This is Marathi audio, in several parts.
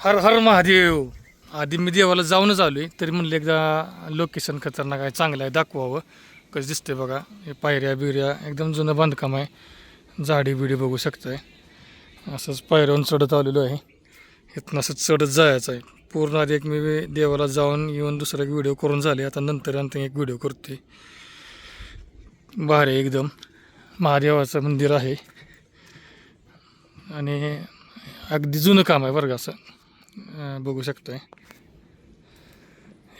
हर हर महादेव. आधी मी देवाला जाऊनच आलो आहे तरी म्हणलं एकदा लोकेशन खतरनाक आहे चांगलं आहे दाखवावं. कसं दिसतंय बघा हे पायऱ्या बिऱ्या एकदम जुनं बांधकाम आहे. झाडी बिडी बघू शकताय. असंच पायऱ्यावरून चढत आलेलो आहे. इथनं असं चढत जायचं आहे. पूर्ण आधी एक मी देवाला जाऊन येऊन दुसरा एक व्हिडिओ करून झाले. आता नंतर आणखी एक व्हिडिओ करते भारी एकदम. महादेवाचं मंदिर आहे. आणि अगदी जुनं काम आहे बरं का असं. बघू शकताय.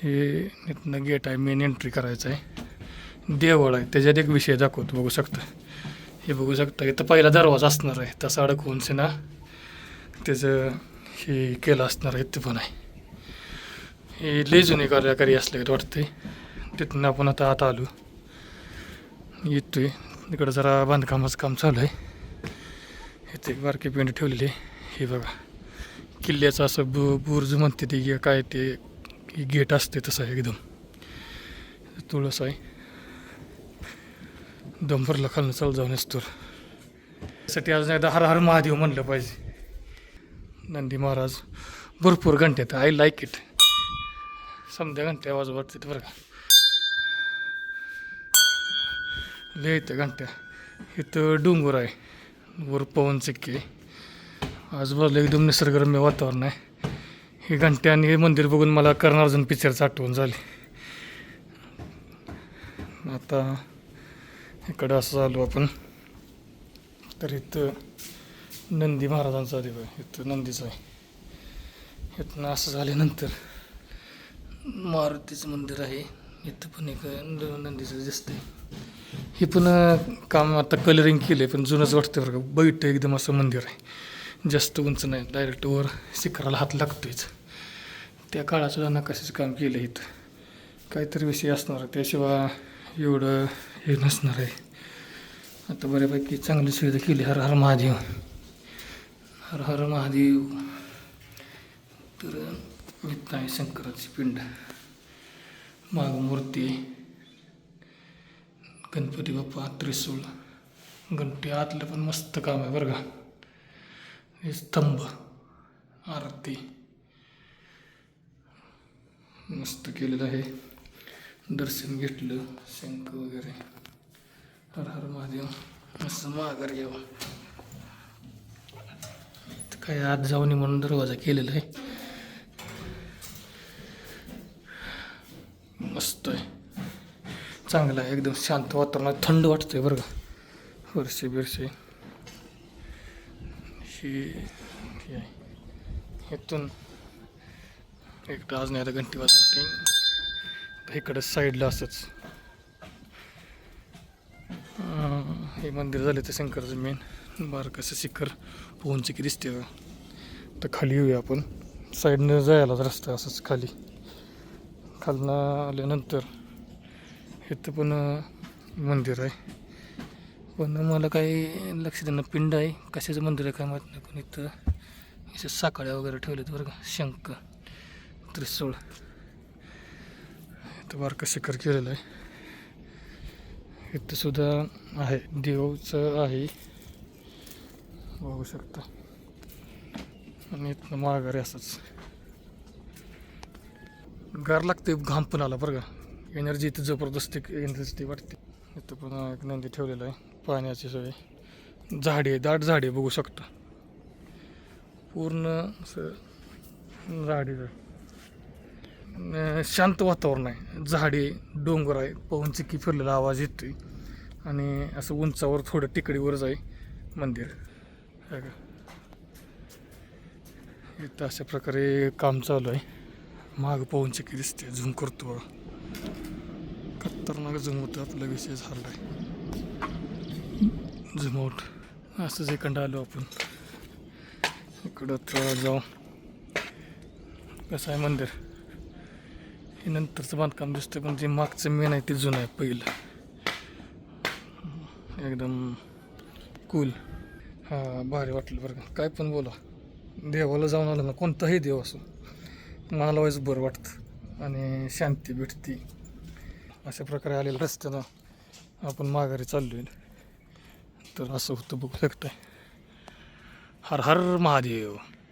हे इथनं गेट आहे मेन एंट्री करायचं आहे. देवळ आहे त्याच्यात एक विषय दाखवतो बघू शकता हे बघू शकता इथं पहिला दरवाजा असणार आहे तसा अडकवून सेना. त्याचं हे केलं असणार आहे ते पण आहे. हे लय जुने कार्यकारी असल्यागत वाटते तिथून आपण आता आता आलो. येतोय. इकडं जरा बांधकामाचं काम चालू आहे. इथे एक बारकी पेंट ठेवलेली आहे. हे बघा. किल्ल्याचं असं बु बुर्ज म्हणते ते काय ते गेट असते तसं आहे एकदम. तुळस आहे. दंपरला खालनं चालू जाऊन असतो त्यासाठी अजून एकदा हर हर महादेव म्हणलं पाहिजे. नंदी महाराज भरपूर घंट्यात आय लाईक इट. समजा घंट्या आवाज वाटते बरं का. लय घंट्या. इथं डोंगर आहे. वर पवन चिक्की. आहे आजूबाजूला एकदम निसर्गरम्य वातावरण आहे. हे घंटे आणि हे मंदिर बघून मला कर्णार्जुन पिक्चरचं आठवण झाली. आता इकडं असं झालो आपण. तर इथं नंदी महाराजांचा देव आहे इथं नंदीचं आहे. इथनं असं झाल्यानंतर मारुतीचं मंदिर आहे. इथं पण एक नंदीचं नंदीचं दिसतंय. हे पण काम आता कलरिंग केलं आहे पण जुनंच वाटतं बरं का. बैठं एकदम असं मंदिर आहे. जास्त उंच नाही डायरेक्ट वर शिखराला हात लागतोच त्या काळात सुद्धा नकाशाचं काम केलं आहेत इथं. काहीतरी विषय असणार आहे त्याशिवाय एवढं हे नसणार आहे. आता बऱ्यापैकी चांगली सुविधा केली हर हर महादेव. हर हर महादेव. तर इथं आहे शंकराची पिंड माग मूर्ती गणपती बाप्पा त्रिसूळ गणपती आतलं पण मस्त काम आहे बरं का. स्तंभ आरती. मस्त केलेलं आहे. दर्शन घेतलं शंख वगैरे. हर हर महादेव. मस्त माघार घ्यावा. इथं काय आत जाऊन म्हणून दरवाजा केलेला आहे. मस्त आहे. चांगलं आहे. एकदम शांत वातावरण थंड वाटतंय बरं का. वर्षे बिरसे की ही आहे. इथून एक अजून आता घंटी वाजवते. इकडं साईडला असंच. हे मंदिर झालं ते शंकरचं मेन बारकाचं शिखर पोहून की दिसते तर खाली येऊया आपण. साईडनं जायलाच रस्ता असंच खाली. खालनं आल्यानंतर इथं पण मंदिर आहे. पण मला काही लक्ष देणं पिंड आहे. कशाचं मंदिर आहे काय माहीत नाही पण इथं असे साकाळ्या वगैरे ठेवलेत बरं का शंख त्रिसूळ. इथं बारकं शिखर केलेलं आहे. इथं सुद्धा आहे देवचं आहे. बघू शकता. आणि इथनं माघारी असंच. गार लागते घाम पण आला बरं का. एनर्जी इथं जबरदस्त एनर्जी वाटते इथं पण एक नंदी ठेवलेलं आहे पाण्याची सोय झाडी आहे दाट झाडे आहे बघू शकता. पूर्ण असं झाडी शांत वातावरण आहे. झाडी डोंगर आहे पवन चिक्की फिरलेला आवाज येतोय. आणि असं उंचावर थोडं टिकडीवरच आहे मंदिर. का इथं अशा प्रकारे काम चालू आहे. माग पवन चिक्की दिसते झूम करतो खतरनाक झूम आपलं आपला विषय झाला आहे झूम असं असंच इकडं आलो आपण. इकडं थोडं जाऊ. कसं आहे मंदिर? हे नंतरचं बांधकाम दिसतं पण जे मागचं मेन आहे ते जुनं आहे पहिलं. एकदम कूल हां भारी वाटलं बरं का. काय पण बोला. देवाला जाऊन आलं ना कोणताही देव असो मला व्हायचं बरं वाटतं. आणि शांती भेटती. अशा प्रकारे आलेलं रस्त्यानं आपण माघारी चाललो आहे तर असं होतं बघू शकतं हर हर महादेव.